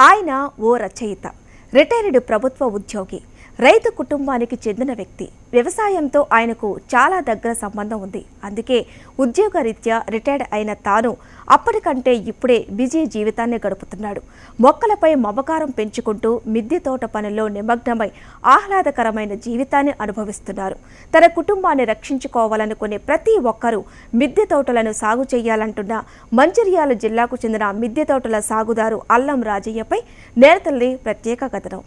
ఆయన ఓ రచయిత. రిటైర్డ్ ప్రభుత్వ ఉద్యోగి. రైతు కుటుంబానికి చెందిన వ్యక్తి. వ్యవసాయంతో ఆయనకు చాలా దగ్గర సంబంధం ఉంది. అందుకే ఉద్యోగరీత్యా రిటైర్డ్ అయిన తాను అప్పటికంటే ఇప్పుడే బిజీ జీవితాన్ని గడుపుతున్నాడు. మొక్కలపై మమకారం పెంచుకుంటూ మిద్దె తోట పనుల్లో నిమగ్నమై ఆహ్లాదకరమైన జీవితాన్ని అనుభవిస్తున్నారు. తన కుటుంబాన్ని రక్షించుకోవాలనుకునే ప్రతి ఒక్కరూ మిద్దె తోటలను సాగు చేయాలంటున్న మంచిర్యాల జిల్లాకు చెందిన మిద్దె తోటల సాగుదారు అల్లం రాజయ్యపై నేరతల్లి ప్రత్యేక కథనం.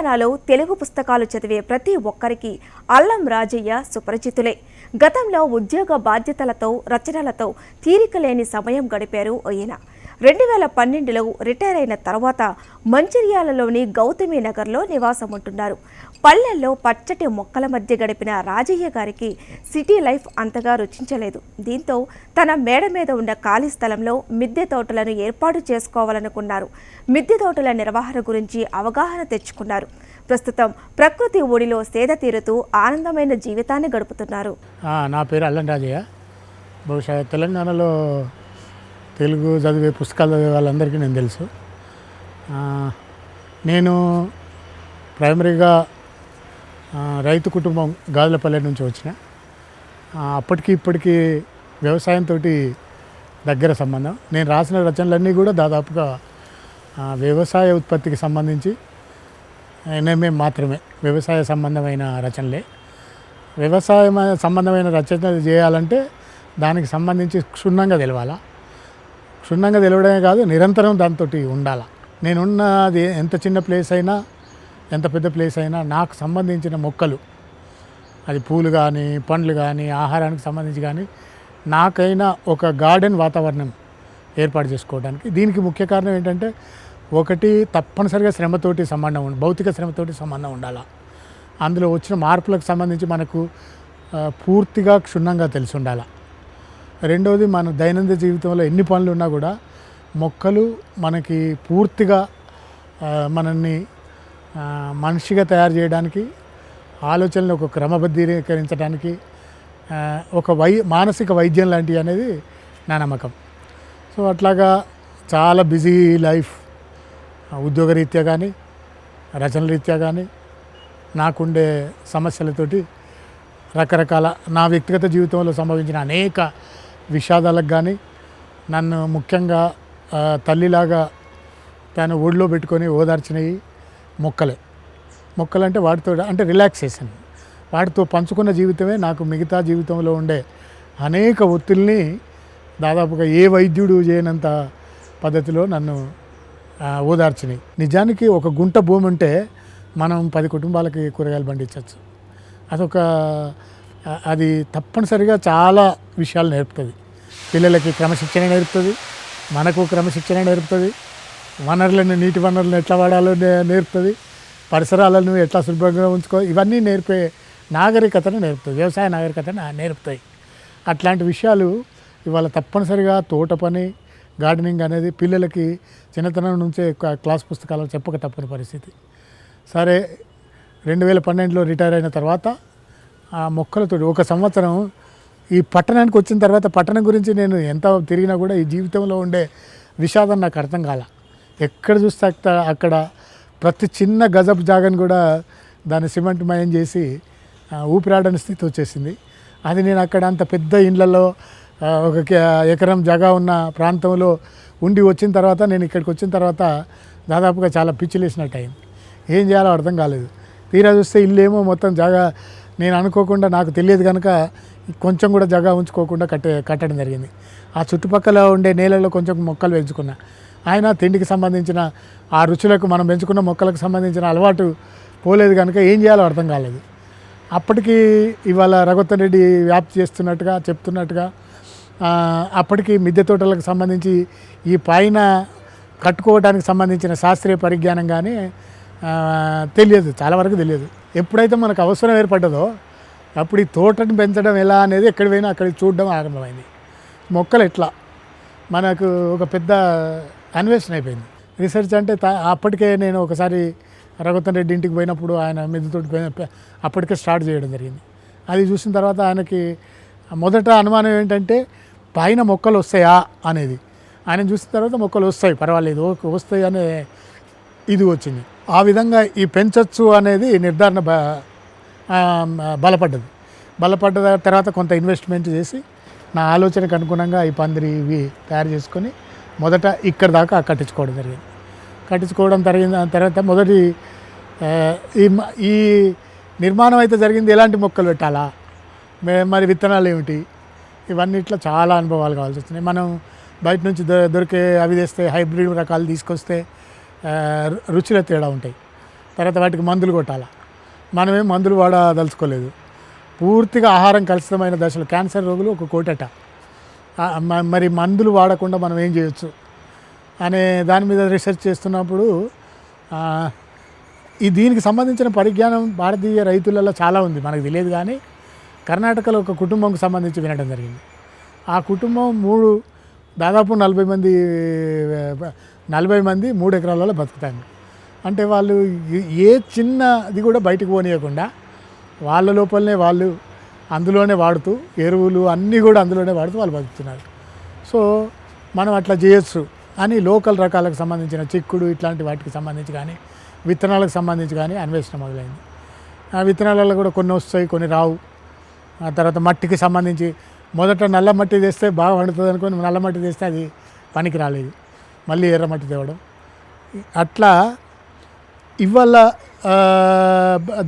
తెలంగాణలో తెలుగు పుస్తకాలు చదివే ప్రతి ఒక్కరికి అల్లం రాజయ్య సుపరిచితులే. గతంలో ఉద్యోగ బాధ్యతలతో రచనలతో తీరిక లేని సమయం గడిపారు ఆయన రెండు వేల పన్నెండులో రిటైర్ అయిన తర్వాత మంచిర్యాలలోని గౌతమి నగర్లో నివాసం ఉంటున్నారు పల్లెల్లో పచ్చటి మొక్కల మధ్య గడిపిన రాజయ్య గారికి సిటీ లైఫ్ అంతగా రుచించలేదు. దీంతో తన మేడ మీద ఉన్న ఖాళీ స్థలంలో మిద్దె తోటలను ఏర్పాటు చేసుకోవాలనుకున్నారు. మిద్దె తోటల నిర్వహణ గురించి అవగాహన తెచ్చుకున్నారు. ప్రస్తుతం ప్రకృతి ఒడిలో సేద తీరుతూ ఆనందమైన జీవితాన్ని గడుపుతున్నారు. నా పేరు అల్లం రాజయ్య. బహుశా తెలంగాణలో తెలుగు చదివే పుస్తకాలు చదివే వాళ్ళందరికీ నేను తెలుసు. నేను ప్రైమరీగా రైతు కుటుంబం గాజులపల్లె నుంచి వచ్చిన. అప్పటికి ఇప్పటికీ వ్యవసాయంతో దగ్గర సంబంధం. నేను రాసిన రచనలన్నీ కూడా దాదాపుగా వ్యవసాయ ఉత్పత్తికి సంబంధించి ఎన్ఎంఏ మాత్రమే. వ్యవసాయ సంబంధమైన రచనలే. వ్యవసాయం సంబంధమైన రచనలు చేయాలంటే దానికి సంబంధించి క్షుణ్ణంగా తెలవాలా? క్షుణ్ణంగా తెలవడమే కాదు నిరంతరం దాంతో ఉండాలి? నేనున్నది ఎంత చిన్న ప్లేస్ అయినా ఎంత పెద్ద ప్లేస్ అయినా నాకు సంబంధించిన మొక్కలు అది పూలు కానీ పండ్లు కానీ ఆహారానికి సంబంధించి కానీ నాకైనా ఒక గార్డెన్ వాతావరణం ఏర్పాటు చేసుకోవడానికి. దీనికి ముఖ్య కారణం ఏంటంటే ఒకటి తప్పనిసరిగా శ్రమతోటి సంబంధం భౌతిక శ్రమతోటి సంబంధం ఉండాలి. అందులో వచ్చిన మార్పులకు సంబంధించి మనకు పూర్తిగా క్షుణ్ణంగా తెలిసి ఉండాలి. రెండవది మన దైనందిన జీవితంలో ఎన్ని పనులు ఉన్నా కూడా మొక్కలు మనకి పూర్తిగా మనల్ని మనిషిగా తయారు చేయడానికి ఆలోచనలు ఒక క్రమబద్ధీకరించడానికి ఒక వై మానసిక వైద్యం లాంటివి అనేది నా నమ్మకం. సో అట్లాగా చాలా బిజీ లైఫ్ ఉద్యోగరీత్యా కానీ రచన రీత్యా కానీ నాకుండే సమస్యలతోటి రకరకాల నా వ్యక్తిగత జీవితంలో సంభవించిన అనేక విషాదాలకు కానీ నన్ను ముఖ్యంగా తల్లిలాగా తను ఒడిలో పెట్టుకొని ఓదార్చినవి మొక్కలే. మొక్కలు అంటే వాటితో అంటే రిలాక్సేషన్ వాటితో పంచుకున్న జీవితమే నాకు మిగతా జీవితంలో ఉండే అనేక ఒత్తిడిని దాదాపుగా ఏ వైద్యుడు చేయనంత పద్ధతిలో నన్ను ఓదార్చినాయి. నిజానికి ఒక గుంట భూమి ఉంటే మనం పది కుటుంబాలకి కూరగాయలు పండించవచ్చు అదొక అది తప్పనిసరిగా చాలా విషయాలు నేర్పుతుంది. పిల్లలకి క్రమశిక్షణ నేర్పుతుంది. మనకు క్రమశిక్షణ నేర్పుతుంది. వనరులను నీటి వనరులను ఎట్లా వాడాలో నే- నేర్పుతుంది. పరిసరాలను ఎట్లా శుభ్రంగా ఉంచుకో ఇవన్నీ నేర్పే నాగరికతను నేర్పుతుంది. వ్యవసాయ నాగరికతను నేర్పుతాయి అట్లాంటి విషయాలు ఇవాళ తప్పనిసరిగా తోట పని గార్డెనింగ్ అనేది పిల్లలకి చిన్నతనం నుంచే క్లాస్ పుస్తకాలు చెప్పక తప్పని పరిస్థితి. సరే రెండు వేల పన్నెండులో రిటైర్ అయిన తర్వాత ఆ మొక్కలతో ఒక సంవత్సరం ఈ పట్టణానికి వచ్చిన తర్వాత పట్టణం గురించి నేను ఎంత తిరిగినా కూడా ఈ జీవితంలో ఉండే విషాదం నాకు అర్థం కాల. ఎక్కడ చూస్తే అక్కడ అక్కడ ప్రతి చిన్న గజపు జాగాను కూడా దాన్ని సిమెంట్ మయం చేసి ఊపిరాడని స్థితి వచ్చేసింది. అది నేను అక్కడ అంత పెద్ద ఇండ్లలో ఒక ఎకరం జాగా ఉన్న ప్రాంతంలో ఉండి వచ్చిన తర్వాత నేను ఇక్కడికి వచ్చిన తర్వాత దాదాపుగా చాలా పిచ్చిలేసినట్టు అయింది ఏం చేయాలో అర్థం కాలేదు. తీరా చూస్తే ఇల్లు ఏమో మొత్తం జాగా నేను అనుకోకుండా నాకు తెలియదు కనుక కొంచెం కూడా జగా ఉంచుకోకుండా కట్టే కట్టడం జరిగింది. ఆ చుట్టుపక్కల ఉండే నేలలో కొంచెం మొక్కలు పెంచుకున్నా. ఆయన తిండికి సంబంధించిన ఆ రుచులకు మనం పెంచుకున్న మొక్కలకు సంబంధించిన అలవాటు పోలేదు కనుక ఏం చేయాలో అర్థం కాలేదు. అప్పటికి ఇవాళ రఘువత్తన్ రెడ్డి వ్యాప్తి చేస్తున్నట్టుగా చెప్తున్నట్టుగా అప్పటికీ అప్పటికి మిద్దె తోటలకు సంబంధించి ఈ పైన కట్టుకోవడానికి సంబంధించిన శాస్త్రీయ పరిజ్ఞానం కానీ తెలియదు చాలా వరకు తెలియదు. ఎప్పుడైతే మనకు అవసరం ఏర్పడ్డదో అప్పుడు ఈ తోటని పెంచడం ఎలా అనేది ఎక్కడ పోయినా అక్కడికి చూడడం ఆరంభమైంది. మొక్కలు ఎట్లా? మనకు ఒక పెద్ద అన్వేషణ అయిపోయింది. రీసెర్చ్ అంటే అప్పటికే నేను ఒకసారి రఘుతన్ రెడ్డి ఇంటికి పోయినప్పుడు ఆయన మిద్దతోటి పోయిన అప్పటికే స్టార్ట్ చేయడం జరిగింది. అది చూసిన తర్వాత ఆయనకి మొదట అనుమానం ఏంటంటే పైన మొక్కలు వస్తాయా అనేది. ఆయన చూసిన తర్వాత మొక్కలు వస్తాయి పర్వాలేదు ఓకే వస్తాయి అనే ఇది వచ్చింది. ఆ విధంగా ఈ పెంచొచ్చు అనేది నిర్ధారణ బ బలపడ్డది. బలపడ్డ తర్వాత కొంత ఇన్వెస్ట్మెంట్ చేసి నా ఆలోచనకు అనుగుణంగా ఈ పందిరి ఇవి తయారు చేసుకొని మొదట ఇక్కడ దాకా కట్టించుకోవడం జరిగింది. కట్టించుకోవడం జరిగిన తర్వాత మొదటి ఈ ఈ నిర్మాణం అయితే జరిగింది ఎలాంటి మొక్కలు పెట్టాలా? మే- మరి విత్తనాలు ఏమిటి? ఇవన్నీ ఇట్లా చాలా అనుభవాలు కావాల్సి వస్తున్నాయి. మనం బయట నుంచి దొ- దొరికే అవి తెస్తే హైబ్రిడ్ రకాలు తీసుకొస్తే ఆ, రుచిలో తేడా ఉంటాయి. తర్వాత వాటికి మందులు కొట్టాలా? మనమేం మందులు వాడదలుచుకోలేదు. పూర్తిగా ఆహారం కలుషితమైన దశలు క్యాన్సర్ రోగులు ఒక కోటట. మరి మందులు వాడకుండా మనం ఏం చేయొచ్చు? అనే దాని మీద రీసెర్చ్ చేస్తున్నప్పుడు ఈ దీనికి సంబంధించిన పరిజ్ఞానం భారతీయ రైతులలో చాలా ఉంది. మనకు తెలియదు కానీ కర్ణాటకలో ఒక కుటుంబంకు సంబంధించి వినడం జరిగింది. ఆ కుటుంబం మూడు దాదాపు నలభై మంది నలభై మంది మూడు ఎకరాలలో బతుకుతాను అంటే వాళ్ళు ఏ- ఏ చిన్నది కూడా బయటకు పోనీయకుండా వాళ్ళ లోపలనే వాళ్ళు అందులోనే వాడుతూ ఎరువులు అన్నీ కూడా అందులోనే వాడుతూ వాళ్ళు బతుకుతున్నారు. సో మనం అట్లా చేయొచ్చు అని లోకల్ రకాలకు సంబంధించిన చిక్కుడు ఇట్లాంటి వాటికి సంబంధించి కానీ విత్తనాలకు సంబంధించి కానీ అన్వేషణ మొదలైంది. ఆ విత్తనాలలో కూడా కొన్ని వస్తాయి కొన్ని రావు. ఆ తర్వాత మట్టికి సంబంధించి మొదట నల్ల మట్టి తెస్తే బాగా వండుతుంది అనుకుని నల్ల మట్టి తెస్తే అది పనికి రాలేదు. మళ్ళీ ఎర్ర మట్టి తేవడం. అట్లా ఇవాళ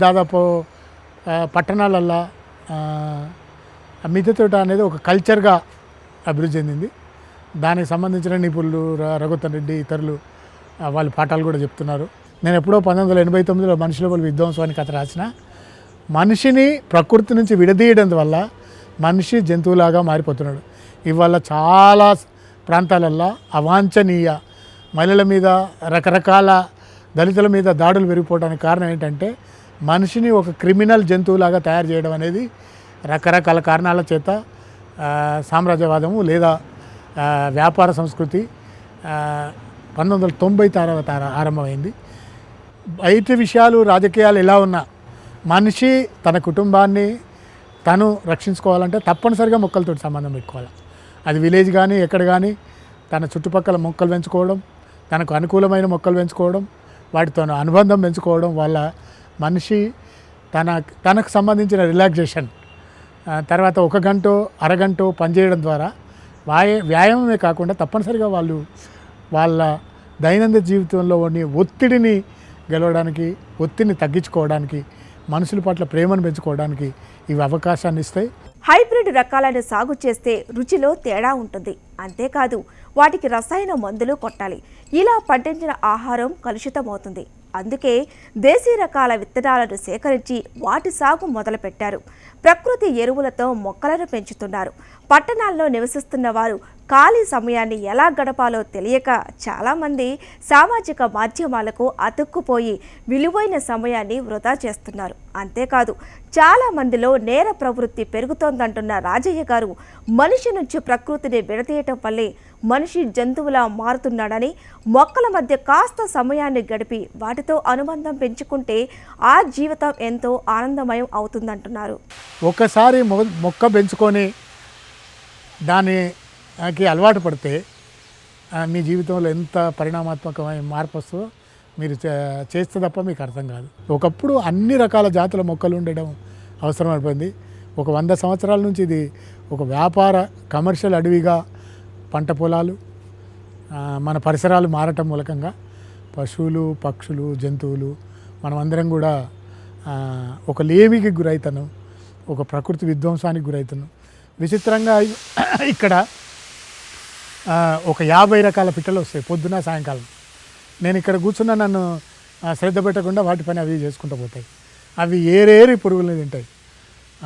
దాదాపు పట్టణాలల్లో మిద్దె తోట అనేది ఒక కల్చర్గా అభివృద్ధి చెందింది. దానికి సంబంధించిన నిపుణులు ర- రఘుతన్ రెడ్డి ఇతరులు వాళ్ళ వాళ్ళు పాఠాలు కూడా చెప్తున్నారు. నేను ఎప్పుడో పంతొమ్మిది వందల ఎనభై తొమ్మిదిలో మనుషుల వాళ్ళు విధ్వంసం కథ రాసిన మనిషిని ప్రకృతి నుంచి విడదీయడం వల్ల మనిషి జంతువులాగా మారిపోతున్నాడు. ఇవాళ చాలా ప్రాంతాలల్లో అవాంఛనీయ మహిళల మీద రకరకాల దళితుల మీద దాడులు పెరిగిపోవడానికి కారణం ఏంటంటే మనిషిని ఒక క్రిమినల్ జంతువులాగా తయారు చేయడం అనేది రకరకాల కారణాల చేత సామ్రాజ్యవాదము లేదా వ్యాపార సంస్కృతి పంతొమ్మిది వందల తొంభై తర్వాత ఆరంభమైంది. బయట విషయాలు రాజకీయాలు ఎలా ఉన్నా మనిషి తన కుటుంబాన్ని తను రక్షించుకోవాలంటే తప్పనిసరిగా మొక్కలతో సంబంధం పెట్టుకోవాలి. అది విలేజ్ కానీ ఎక్కడ కానీ తన చుట్టుపక్కల మొక్కలు పెంచుకోవడం తనకు అనుకూలమైన మొక్కలు పెంచుకోవడం వాటితో అనుబంధం పెంచుకోవడం వల్ల మనిషి తన తనకు సంబంధించిన రిలాక్సేషన్ తర్వాత ఒక గంట అరగంట పనిచేయడం ద్వారా వాయ వ్యాయామమే కాకుండా తప్పనిసరిగా వాళ్ళు వాళ్ళ దైనందిన జీవితంలో ఉండే ఒత్తిడిని గెలవడానికి ఒత్తిడిని తగ్గించుకోవడానికి మనుషుల పట్ల ప్రేమను పెంచుకోవడానికి ఇవి అవకాశాన్ని ఇస్తాయి. హైబ్రిడ్ రకాలను సాగు చేస్తే రుచిలో తేడా ఉంటుంది. అంతేకాదు వాటికి రసాయన మందులు కొట్టాలి. ఇలా పండించిన ఆహారం కలుషితమవుతుంది. అందుకే దేశీ రకాల విత్తనాలను సేకరించి వాటి సాగు మొదలుపెట్టారు. ప్రకృతి ఎరువులతో మొక్కలను పెంచుతున్నారు. పట్టణాల్లో నివసిస్తున్న వారు ఖాళీ సమయాన్ని ఎలా గడపాలో తెలియక చాలామంది సామాజిక మాధ్యమాలకు అతుక్కుపోయి విలువైన సమయాన్ని వృధా చేస్తున్నారు. అంతేకాదు చాలా మందిలో నేర ప్రవృత్తి పెరుగుతోందంటున్న రాజయ్య గారు మనిషి నుంచి ప్రకృతిని విడతీయటం వల్లే మనిషి జంతువులా మారుతున్నాడని మొక్కల మధ్య కాస్త సమయాన్ని గడిపి వాటితో అనుబంధం పెంచుకుంటే ఆ జీవితం ఎంతో ఆనందమయం అవుతుందంటున్నారు. ఒకసారి మొక్క పెంచుకొని దానికి అలవాటు పడితే మీ జీవితంలో ఎంత పరిణామాత్మకమైన మార్పు వస్తుందో మీరు చే- చేస్తే తప్ప మీకు అర్థం కాదు. ఒకప్పుడు అన్ని రకాల జాతుల మొక్కలు ఉండడం అవసరం అయిపోయింది ఒక వంద సంవత్సరాల నుంచి ఇది ఒక వ్యాపార కమర్షియల్ అడవిగా పంట పొలాలు మన పరిసరాలు మారటం మూలకంగా పశువులు పక్షులు జంతువులు మనమందరం కూడా ఒక లేమికి గురవుతాను ఒక ప్రకృతి విధ్వంసానికి గురవుతున్నాం విచిత్రంగా ఇక్కడ ఒక యాభై రకాల పిట్టలు వస్తాయి పొద్దున సాయంకాలం. నేను ఇక్కడ కూర్చున్న నన్ను శ్రద్ధ పెట్టకుండా వాటి పని అవి చేసుకుంటూ పోతాయి. అవి ఏరేరి పురుగులను తింటాయి.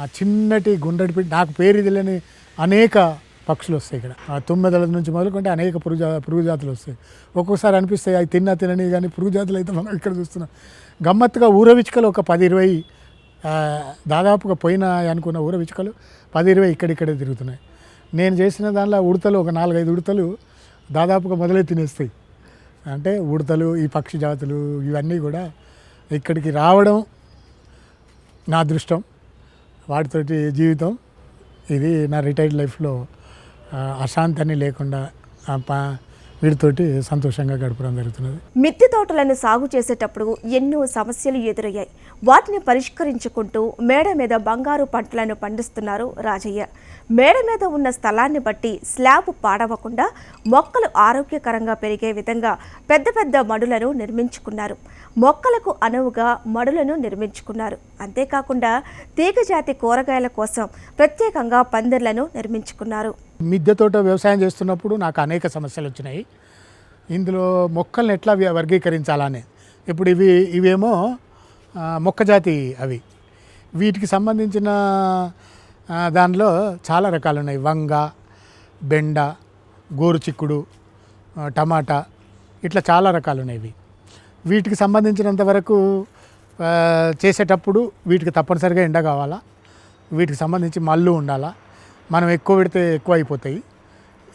ఆ చిన్నటి గుండ్రటి పిట్ట నాకు పేరు తెలియని అనేక పక్షులు వస్తాయి ఇక్కడ. ఆ తొమ్మిదల నుంచి మొదలుకుంటే అనేక పురుగు జా పురుగు జాతులు వస్తాయి. ఒక్కొక్కసారి అనిపిస్తాయి అవి తిన్నా తినని కానీ పురుగు జాతులు అయితే మనం ఇక్కడ చూస్తున్నాం. గమ్మత్తుగా ఊరవిచుకలు ఒక పది ఇరవై దాదాపుగా పోయిన అనుకున్న ఊరవిచుకలు పది ఇరవై ఇక్కడిక్కడే తిరుగుతున్నాయి. నేను చేసిన దానిలో ఉడతలు ఒక నాలుగైదు ఉడతలు దాదాపుగా మొదలై తినేస్తాయి. అంటే ఉడతలు ఈ పక్షి జాతులు ఇవన్నీ కూడా ఇక్కడికి రావడం నా అదృష్టం. వాటితోటి జీవితం. ఇది నా రిటైర్డ్ లైఫ్లో అశాంతి అని లేకుండా పా- వీటితోటి సంతోషంగా గడపడం జరుగుతున్నది. మిద్దె తోటలను సాగు చేసేటప్పుడు ఎన్నో సమస్యలు ఎదురయ్యాయి. వాటిని పరిష్కరించుకుంటూ మేడ మీద బంగారు పంటలను పండిస్తున్నారు రాజయ్య. మేడ మీద ఉన్న స్థలాన్ని బట్టి స్లాబ్ పాడవకుండా మొక్కలు ఆరోగ్యకరంగా పెరిగే విధంగా పెద్ద పెద్ద మడులను నిర్మించుకున్నారు. మొక్కలకు అనువుగా మడులను నిర్మించుకున్నారు. అంతేకాకుండా తీగజాతి కూరగాయల కోసం ప్రత్యేకంగా పందిర్లను నిర్మించుకున్నారు. మిద్దె తోట వ్యవసాయం చేస్తున్నప్పుడు నాకు అనేక సమస్యలు వచ్చినాయి. ఇందులో మొక్కల్ని ఎట్లా వి- వర్గీకరించాలని. ఇప్పుడు ఇవి ఇవేమో మొక్కజాతి అవి. వీటికి సంబంధించిన దానిలో చాలా రకాలు ఉన్నాయి. వంగ బెండ గోరు చిక్కుడు టమాటా ఇట్లా చాలా రకాలు ఉన్నాయి ఇవి. వీటికి సంబంధించినంత వరకు చేసేటప్పుడు వీటికి తప్పనిసరిగా ఎండ కావాలా? వీటికి సంబంధించి మల్లు ఉండాలా? మనం ఎక్కువ పెడితే ఎక్కువ అయిపోతాయి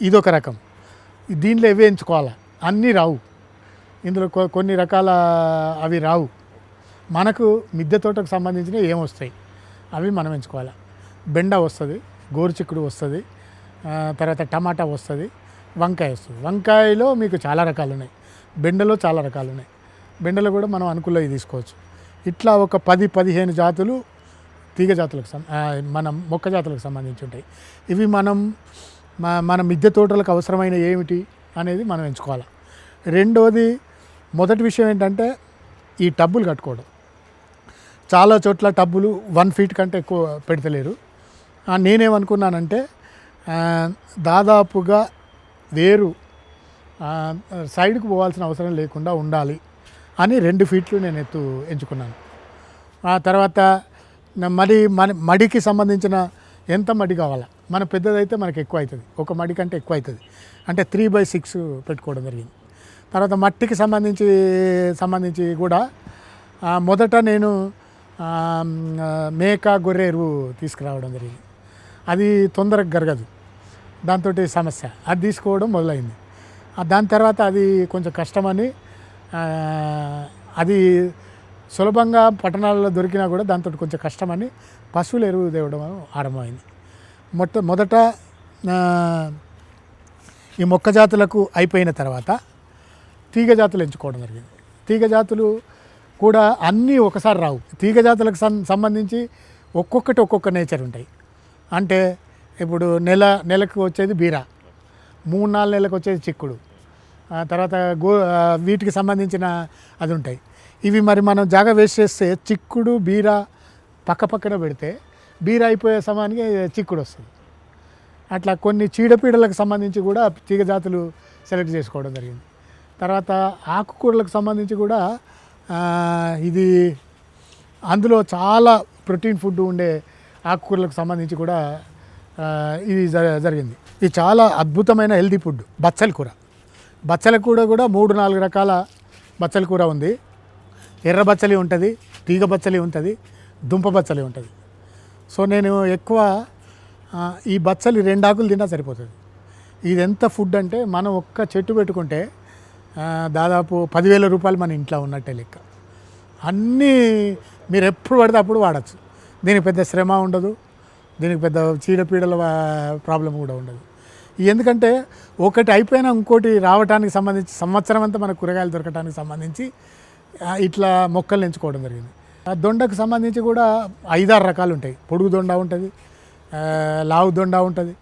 ఇదొక రకం. దీనిలో ఇవే ఎంచుకోవాలా? అన్నీ రావు. ఇందులో కొన్ని రకాల అవి రావు. మనకు మిద్దె తోటకు సంబంధించిన ఏమొస్తాయి అవి మనం ఎంచుకోవాలి. బెండ వస్తుంది గోరుచిక్కుడు వస్తుంది తర్వాత టమాటా వస్తుంది వంకాయ వస్తుంది. వంకాయలో మీకు చాలా రకాలు ఉన్నాయి బెండలో చాలా రకాలు ఉన్నాయి బెండలో కూడా మనం అనుకూలవి తీసుకోవచ్చు. ఇట్లా ఒక పది పదిహేను జాతులు తీగ జాతులకు మన మొక్క జాతులకు సంబంధించి ఉంటాయి. ఇవి మనం మన మిద్దె తోటలకు అవసరమైన ఏమిటి అనేది మనం ఎంచుకోవాలి. రెండవది మొదటి విషయం ఏంటంటే ఈ టబ్బులు కట్టుకోవడం. చాలా చోట్ల టబ్బులు వన్ ఫీట్ కంటే ఎక్కువ పెడతలేరు. నేనేమనుకున్నానంటే దాదాపుగా వేరు సైడ్కు పోవాల్సిన అవసరం లేకుండా ఉండాలి అని రెండు ఫీట్లు నేను ఎత్తు ఎంచుకున్నాను. ఆ తర్వాత మడి మన మడికి సంబంధించిన ఎంత మడి కావాలా? మన పెద్దదైతే మనకి ఎక్కువ అవుతుంది ఒక మడి కంటే ఎక్కువ అవుతుంది అంటే త్రీ బై సిక్స్ పెట్టుకోవడం జరిగింది. తర్వాత మట్టికి సంబంధించి సంబంధించి కూడా మొదట నేను మేక గొర్రె ఎరువు తీసుకురావడం జరిగింది. అది తొందరగా గరగదు దాంతో సమస్య. అది తీసుకోవడం మొదలైంది. దాని తర్వాత అది కొంచెం కష్టమని అది సులభంగా పట్టణాలలో దొరికినా కూడా దాంతో కొంచెం కష్టమని పశువుల ఎరువు తేవడం ఆరంభమైంది. మొట్ట మొదట ఈ మొక్క జాతులకు అయిపోయిన తర్వాత తీగ జాతులు ఎంచుకోవడం జరిగింది. తీగ జాతులు కూడా అన్నీ ఒకసారి రావు. తీగ జాతులకు సం సంబంధించి ఒక్కొక్కటి ఒక్కొక్క నేచర్ ఉంటాయి. అంటే ఇప్పుడు నెల నెలకు వచ్చేది బీరా మూడు నాలుగు నెలలకు వచ్చేది చిక్కుడు తర్వాత గో వీటికి సంబంధించిన అది ఉంటాయి. ఇవి మరి మనం జాగా వేస్ట్ చేస్తే చిక్కుడు బీర పక్క పక్కన పెడితే బీర అయిపోయే సమయానికి చిక్కుడు వస్తుంది. అట్లా కొన్ని చీడపీడలకు సంబంధించి కూడా తీగ జాతులు సెలెక్ట్ చేసుకోవడం జరిగింది. తర్వాత ఆకుకూరలకు సంబంధించి కూడా ఇది అందులో చాలా ప్రోటీన్ ఫుడ్ ఉండే ఆకుకూరలకు సంబంధించి కూడా ఇది జ- జరిగింది. ఇది చాలా అద్భుతమైన హెల్దీ ఫుడ్ బచ్చల కూర. బచ్చల కూర కూడా మూడు నాలుగు రకాల బచ్చల కూర ఉంది. ఎర్ర బచ్చలి ఉంటుంది తీగ బచ్చలి ఉంటుంది దుంప బచ్చలి ఉంటుంది. సో నేను ఎక్కువ ఈ బచ్చలి రెండు ఆకులు తిన్నా సరిపోతుంది. ఇది ఎంత ఫుడ్ అంటే మనం ఒక్క చెట్టు పెట్టుకుంటే దాదాపు పదివేల రూపాయలు మన ఇంట్లో ఉన్నట్టే లెక్క. అన్నీ మీరు ఎప్పుడు పడితే అప్పుడు వాడచ్చు. దీనికి పెద్ద శ్రమ ఉండదు దీనికి పెద్ద చీడపీడల ప్రాబ్లం కూడా ఉండదు. ఎందుకంటే ఒకటి అయిపోయినా ఇంకోటి రావడానికి సంబంధించి సంవత్సరం అంతా మన కూరగాయలు దొరకడానికి సంబంధించి ఇట్లా మొక్కలు ఎంచుకోవడం జరిగింది. ఆ దొండకు సంబంధించి కూడా ఐదారు రకాలు ఉంటాయి. పొడుగు దొండ ఉంటుంది లావు దొండ ఉంటుంది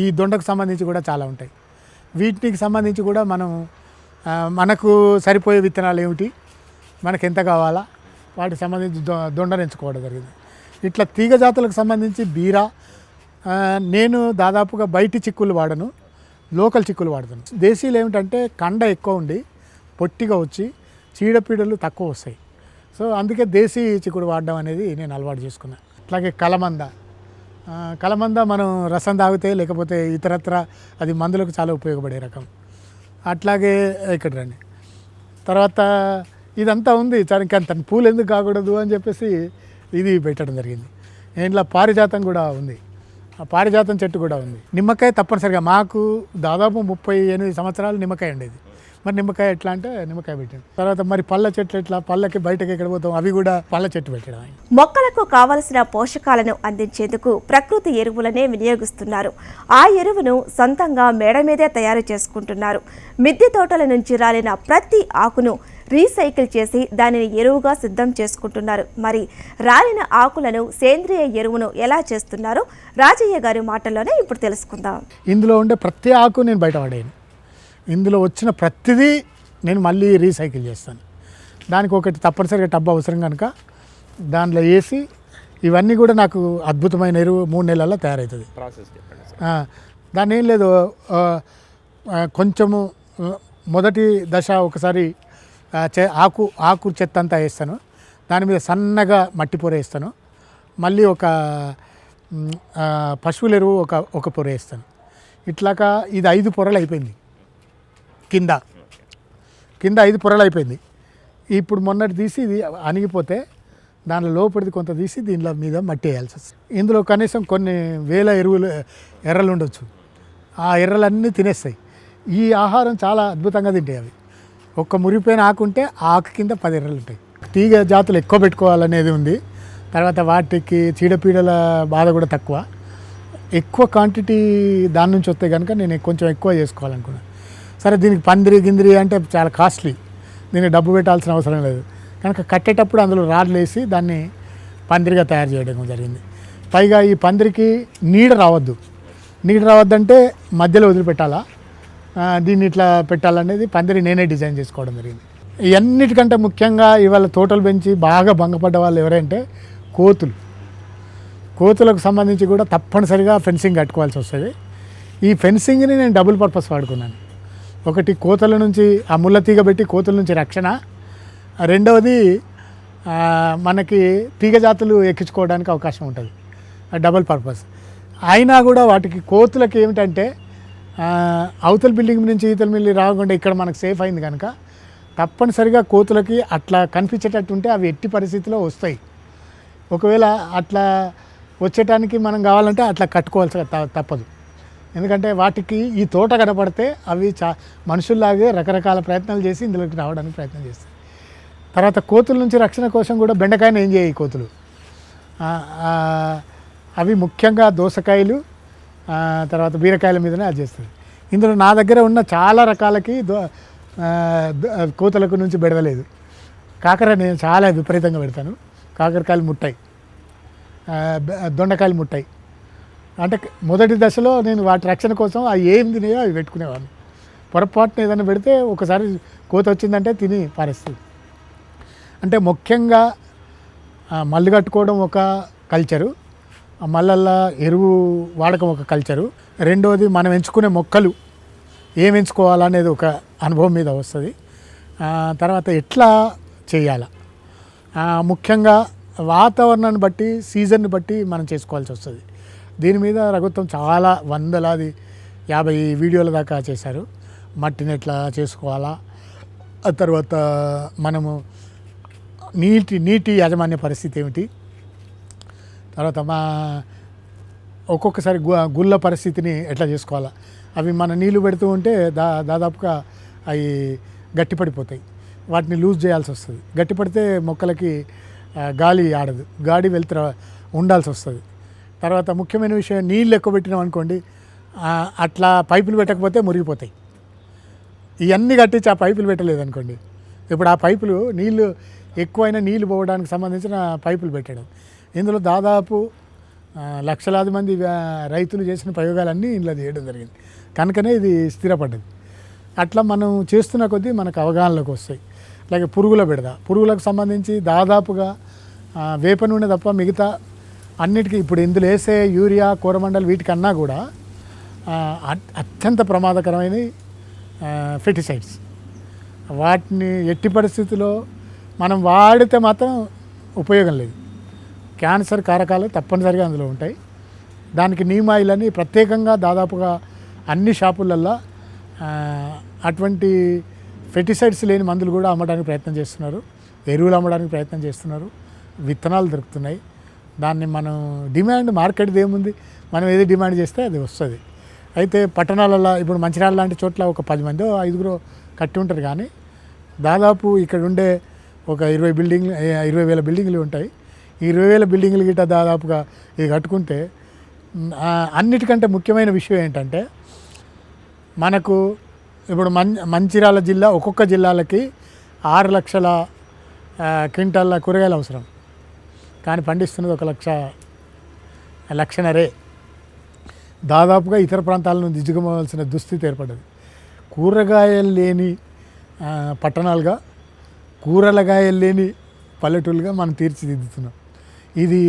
ఈ దొండకు సంబంధించి కూడా చాలా ఉంటాయి. వీటికి సంబంధించి కూడా మనం మనకు సరిపోయే విత్తనాలు ఏమిటి మనకు ఎంత కావాలా వాటికి సంబంధించి దొ- దొండను ఎంచుకోవడం జరిగింది. ఇట్లా తీగ జాతులకు సంబంధించి బీర నేను దాదాపుగా బయటి చిక్కులు వాడను లోకల్ చిక్కులు వాడతాను. దేశీయులు ఏమిటంటే కండ ఎక్కువ ఉండి పొట్టిగా వచ్చి చీడపీడలు తక్కువ వస్తాయి. సో అందుకే దేశీ చిక్కుడు వాడడం అనేది నేను అలవాటు చేసుకున్నాను అట్లాగే కలమంద. కలమంద మనం రసం తాగితే లేకపోతే ఇతరత్ర అది మందులకు చాలా ఉపయోగపడే రకం. అట్లాగే ఇక్కడ రండి. తర్వాత ఇదంతా ఉంది. సరే ఇంకా తన పూలు ఎందుకు కాకూడదు అని చెప్పేసి ఇది పెట్టడం జరిగింది. ఇంట్లో పారిజాతం కూడా ఉంది. ఆ పారిజాతం చెట్టు కూడా ఉంది. నిమ్మకాయ తప్పనిసరిగా మాకు దాదాపు ముప్పై ఎనిమిది సంవత్సరాలు నిమ్మకాయ ఉండేది. మరి నిమ్మకాయ ఎట్లా అంటే నిమ్మకాయ పెట్టాను తర్వాత మరి పళ్ళ చెట్లు ఎట్లా? పళ్ళకి బయటకి ఎక్కడ పోతాం? అవి కూడా పళ్ళ చెట్టు పెట్టడం మొక్కలకు కావలసిన పోషకాలను అందించేందుకు ప్రకృతి ఎరువులనే వినియోగిస్తున్నారు. ఆ ఎరువును సొంతంగా మేడ మీదే తయారు చేసుకుంటున్నారు. మిద్దె తోటల నుంచి రాలిన ప్రతి ఆకును రీసైకిల్ చేసి దానిని ఎరువుగా సిద్ధం చేసుకుంటున్నారు. మరి రాలిన ఆకులను సేంద్రియ ఎరువును ఎలా చేస్తున్నారో రాజయ్య గారి మాటల్లోనే ఇప్పుడు తెలుసుకుందాం. ఇందులో ఉండే ప్రతి ఆకు నేను బయట పడేయను. ఇందులో వచ్చిన ప్రతిదీ నేను మళ్ళీ రీసైకిల్ చేస్తాను. దానికి ఒకటి తప్పనిసరిగా టబ్బు అవసరం కనుక దాంట్లో వేసి ఇవన్నీ కూడా నాకు అద్భుతమైన ఎరువు మూడు నెలల్లో తయారవుతుంది. దాన్ని ఏం లేదు కొంచెము మొదటి దశ ఒకసారి ఆకు ఆకు చెత్త అంతా వేస్తాను. దాని మీద సన్నగా మట్టి పొర వేస్తాను. మళ్ళీ ఒక పశువుల ఎరువు ఒక ఒక పొర వేస్తాను. ఇట్లాగా ఇది ఐదు పొరలు అయిపోయింది. కింద. కింద ఐదు పొరలు అయిపోయింది. ఇప్పుడు మొన్నటి తీసి ఇది అణిగిపోతే దానిలో లోపలిది కొంత తీసి దీనిలో మీద మట్టి వేయాల్సి వస్తుంది. ఇందులో కనీసం కొన్ని వేల ఎరువులు ఎర్రలు ఉండొచ్చు. ఆ ఎర్రలన్నీ తినేస్తాయి. ఈ ఆహారం చాలా అద్భుతంగా తింటాయి అవి. ఒక్క మురిపోయిన ఆకు ఉంటే ఆకు కింద పది ఎర్రలు ఉంటాయి. తీగ జాతులు ఎక్కువ పెట్టుకోవాలనేది ఉంది. తర్వాత వాటికి చీడపీడల బాధ కూడా తక్కువ. ఎక్కువ క్వాంటిటీ దాని నుంచి వస్తే కనుక నేను కొంచెం ఎక్కువ చేసుకోవాలనుకున్నాను. సరే దీనికి పందిరి గిందిరి అంటే చాలా కాస్ట్లీ. దీనికి డబ్బు పెట్టాల్సిన అవసరం లేదు. కనుక కట్టేటప్పుడు అందులో రాడ్లు వేసి దాన్ని పందిరిగా తయారు చేయడం జరిగింది. పైగా ఈ పందిరికి నీడ రావద్దు. నీడ రావద్దంటే మధ్యలో వదిలిపెట్టాలా? దీన్ని ఇట్లా పెట్టాలనేది పందిరి నేనే డిజైన్ చేసుకోవడం జరిగింది. ఇవన్నిటికంటే ముఖ్యంగా ఇవాళ తోటలు పెంచి బాగా భంగపడ్డ వాళ్ళు ఎవరంటే కోతులు. కోతులకు సంబంధించి కూడా తప్పనిసరిగా ఫెన్సింగ్ కట్టుకోవాల్సి వస్తుంది. ఈ ఫెన్సింగ్ని నేను డబుల్ పర్పస్ వాడుకున్నాను. ఒకటి కోతల నుంచి ఆ ముళ్ళ తీగ పెట్టి కోతల నుంచి రక్షణ. రెండవది మనకి తీగ జాతులు ఎక్కించుకోవడానికి అవకాశం ఉంటుంది. Double purpose. అయినా కూడా వాటికి కోతులకి ఏమిటంటే అవతల బిల్డింగ్ నుంచి ఈతల మిల్లి రాకుండా ఇక్కడ మనకు సేఫ్ అయింది కనుక తప్పనిసరిగా కోతులకి అట్లా కనిపించేటట్టు ఉంటే అవి ఎట్టి పరిస్థితిలో వస్తాయి. ఒకవేళ అట్లా వచ్చేటానికి మనం కావాలంటే అట్లా కట్టుకోవాల్సి త- తప్పదు. ఎందుకంటే వాటికి ఈ తోట కనపడితే అవి చా మనుషుల్లాగే రకరకాల ప్రయత్నాలు చేసి ఇందులోకి రావడానికి ప్రయత్నం చేస్తాయి. తర్వాత కోతుల నుంచి రక్షణ కోసం కూడా బెండకాయని ఏం చేయి కోతులు? అవి ముఖ్యంగా దోసకాయలు తర్వాత బీరకాయల మీదనే అది చేస్తుంది. ఇందులో నా దగ్గర ఉన్న చాలా రకాలకి దో కోతలకు కోతులకు నుంచి బెడవలేదు. కాకర నేను చాలా విపరీతంగా పెడతాను. కాకరకాయలు ముట్టాయి. దొండకాయలు ముట్టాయి. అంటే మొదటి దశలో నేను వాటి రక్షణ కోసం అవి ఏం తినేయో అవి పెట్టుకునేవాడిని. పొరపాటున ఏదైనా పెడితే ఒకసారి కోత వచ్చిందంటే తిని పారేస్తుంది. అంటే ముఖ్యంగా మల్లు కట్టుకోవడం ఒక కల్చరు ఆ మల్లల్లా ఎరువు వాడకం ఒక కల్చరు. రెండవది మనం ఎంచుకునే మొక్కలు ఏం ఎంచుకోవాలనేది ఒక అనుభవం మీద వస్తుంది. తర్వాత ఎట్లా చేయాలా? ముఖ్యంగా వాతావరణాన్ని బట్టి సీజన్ని బట్టి మనం చేసుకోవాల్సి వస్తుంది. దీని మీద రఘుత్వం చాలా వందలాది యాభై వీడియోల దాకా చేశారు. మట్టిని ఎట్లా చేసుకోవాలా? ఆ తర్వాత మనము నీటి నీటి యాజమాన్య పరిస్థితి ఏమిటి? తర్వాత మా ఒక్కొక్కసారి గు గుళ్ళ పరిస్థితిని ఎట్లా చేసుకోవాలా? అవి మన నీళ్ళు పెడుతూ ఉంటే దా దాదాపుగా అవి గట్టిపడిపోతాయి. వాటిని లూజ్ చేయాల్సి వస్తుంది. గట్టిపడితే మొక్కలకి గాలి ఆడదు. గాలి వెళ్తుర ఉండాల్సి వస్తుంది. తర్వాత ముఖ్యమైన విషయం నీళ్ళు ఎక్కువ పెట్టినాం అనుకోండి అట్లా పైపులు పెట్టకపోతే మురిగిపోతాయి. ఇవన్నీ కట్టించి ఆ పైపులు పెట్టలేదు అనుకోండి. ఇప్పుడు ఆ పైపులు నీళ్ళు ఎక్కువైన నీళ్ళు పోవడానికి సంబంధించిన పైపులు పెట్టడం. ఇందులో దాదాపు లక్షలాది మంది రైతులు చేసిన ప్రయోగాలన్నీ ఇందులో చేయడం జరిగింది. కనుకనే ఇది స్థిరపడ్డది. అట్లా మనం చేస్తున్న కొద్దీ మనకు అవగాహనలోకి వస్తాయి. అలాగే పురుగుల బిడద. పురుగులకు సంబంధించి దాదాపుగా వేప నూనె తప్ప మిగతా అన్నిటికీ ఇప్పుడు ఇందులో వేసే యూరియా కూరమండలు వీటికన్నా కూడా అత్యంత ప్రమాదకరమైన ఫెటిసైడ్స్ వాటిని ఎట్టి పరిస్థితుల్లో మనం వాడితే మాత్రం ఉపయోగం లేదు. క్యాన్సర్ కారకాలు తప్పనిసరిగా అందులో ఉంటాయి. దానికి నీమ్ ఆయిల్ అని ప్రత్యేకంగా దాదాపుగా అన్ని షాపులల్లో అటువంటి ఫెటిసైడ్స్ లేని మందులు కూడా అమ్మడానికి ప్రయత్నం చేస్తున్నారు. ఎరువులు అమ్మడానికి ప్రయత్నం చేస్తున్నారు. విత్తనాలు దొరుకుతున్నాయి. దాన్ని మనం డిమాండ్ మార్కెట్ది ఏముంది? మనం ఏది డిమాండ్ చేస్తే అది వస్తుంది. అయితే పట్టణాలలో ఇప్పుడు మంచిర్యాల లాంటి చోట్ల ఒక పది మంది ఐదుగురు కట్టి ఉంటారు కానీ దాదాపు ఇక్కడ ఉండే ఒక ఇరవై బిల్డింగ్ ఇరవై వేల బిల్డింగ్లు ఉంటాయి. ఈ ఇరవై వేల బిల్డింగ్లు గిట్ట దాదాపుగా ఇది కట్టుకుంటే అన్నిటికంటే ముఖ్యమైన విషయం ఏంటంటే మనకు ఇప్పుడు మం మంచిర్యాల జిల్లా ఒక్కొక్క జిల్లాలకి ఆరు లక్షల క్వింటాల కూరగాయలు అవసరం. కానీ పండిస్తున్నది ఒక లక్ష లక్షన్నరే. దాదాపుగా ఇతర ప్రాంతాల నుంచి దిగుమవలసిన దుస్థితి ఏర్పడ్డది. కూరగాయలు లేని పట్టణాలుగా కూరలగాయలు లేని పల్లెటూరుగా మనం తీర్చిదిద్దుతున్నాం. ఇది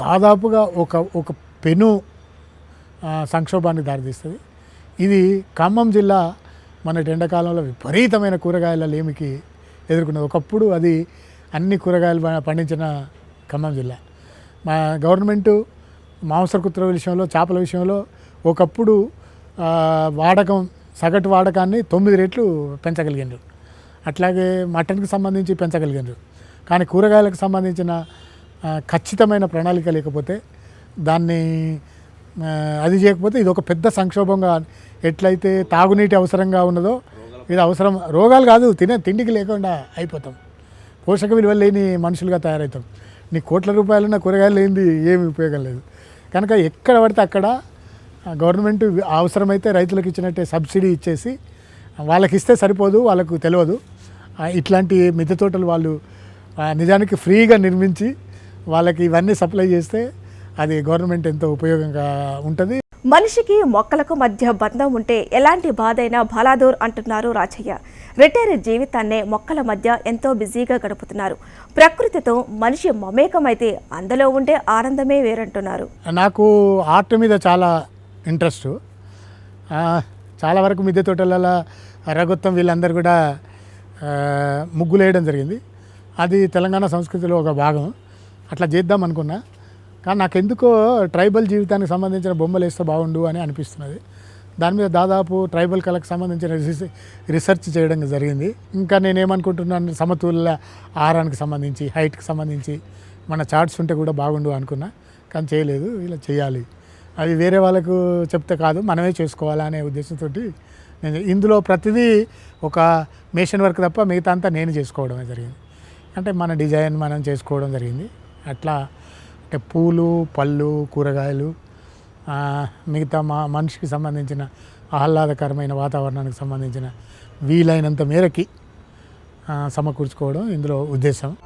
దాదాపుగా ఒక ఒక పెను సంక్షోభానికి దారితీస్తుంది. ఇది ఖమ్మం జిల్లా మన ఎండాకాలంలో విపరీతమైన కూరగాయల లేమికి ఎదుర్కొన్నది. ఒకప్పుడు అది అన్ని కూరగాయలు పండించిన ఖమ్మం జిల్లా. మా గవర్నమెంటు మాంసకృతుల విషయంలో చేపల విషయంలో ఒకప్పుడు వాడకం సగటు వాడకాన్ని తొమ్మిది రెట్లు పెంచగలిగారు అట్లాగే మటన్కి సంబంధించి పెంచగలిగారు కానీ కూరగాయలకు సంబంధించిన ఖచ్చితమైన ప్రణాళిక లేకపోతే దాన్ని అది చేయకపోతే ఇది ఒక పెద్ద సంక్షోభంగా ఎట్లయితే తాగునీటి అవసరంగా ఉన్నదో ఇది అవసరం రోగాలు కాదు తినే తిండికి లేకుండా అయిపోతాం. పోషక విలువలు లేని మనుషులుగా తయారవుతాం. నీ కోట్ల రూపాయలున్న కూరగాయలు ఏంది ఏమి ఉపయోగం లేదు. కనుక ఎక్కడ పడితే అక్కడ గవర్నమెంట్ అవసరమైతే రైతులకు ఇచ్చినట్టే సబ్సిడీ ఇచ్చేసి వాళ్ళకి ఇస్తే సరిపోదు వాళ్ళకు తెలియదు. ఇట్లాంటి మిద్దె తోటలు వాళ్ళు నిజానికి ఫ్రీగా నిర్మించి వాళ్ళకి ఇవన్నీ సప్లై చేస్తే అది గవర్నమెంట్ ఎంతో ఉపయోగంగా ఉంటుంది. మనిషికి మొక్కలకు మధ్య బంధం ఉంటే ఎలాంటి బాధైనా బలాదూర్ అంటున్నారు రాజయ్య. రిటైర్ జీవితాన్నే మొక్కల మధ్య ఎంతో బిజీగా గడుపుతున్నారు. ప్రకృతితో మనిషి మమేకమైతే అందులో ఉండే ఆనందమే వేరంటున్నారు. నాకు ఆర్ట్ మీద చాలా ఇంట్రెస్ట్. చాలా వరకు మిద్దె తోటలలో రఘుత్వం వీళ్ళందరూ కూడా ముగ్గులేయడం ముగ్గులు వేయడం జరిగింది. అది తెలంగాణ సంస్కృతిలో ఒక భాగం. అట్లా చేద్దాం అనుకున్నా. కానీ నాకు ఎందుకో ట్రైబల్ జీవితానికి సంబంధించిన బొమ్మలు వేస్తే బాగుండు అని అనిపిస్తున్నది. దాని మీద దాదాపు ట్రైబల్ కళకు సంబంధించిన రీసెర్చ్ చేయడం జరిగింది. ఇంకా నేనేమనుకుంటున్నాను సమతుల్య ఆహారానికి సంబంధించి హైట్కి సంబంధించి మన చార్ట్స్ ఉంటే కూడా బాగుండు అనుకున్నా. కానీ చేయలేదు ఇలా చేయాలి. అవి వేరే వాళ్ళకు చెప్తే కాదు మనమే చేసుకోవాలా అనే ఉద్దేశంతో నేను ఇందులో ప్రతిదీ ఒక మేషన్ వర్క్ తప్ప మిగతా అంతా నేను చేసుకోవడమే జరిగింది. అంటే మన డిజైన్ మనం చేసుకోవడం జరిగింది. అట్లా అంటే పూలు పళ్ళు కూరగాయలు మిగతా మా మనిషికి సంబంధించిన ఆహ్లాదకరమైన వాతావరణానికి సంబంధించిన వీలైనంత మేరకి సమకూర్చుకోవడం ఇందులో ఉద్దేశం.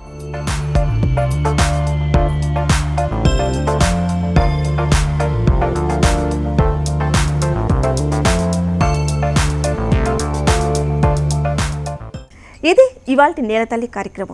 ఇది ఇవాళ నేలతల్లి కార్యక్రమం.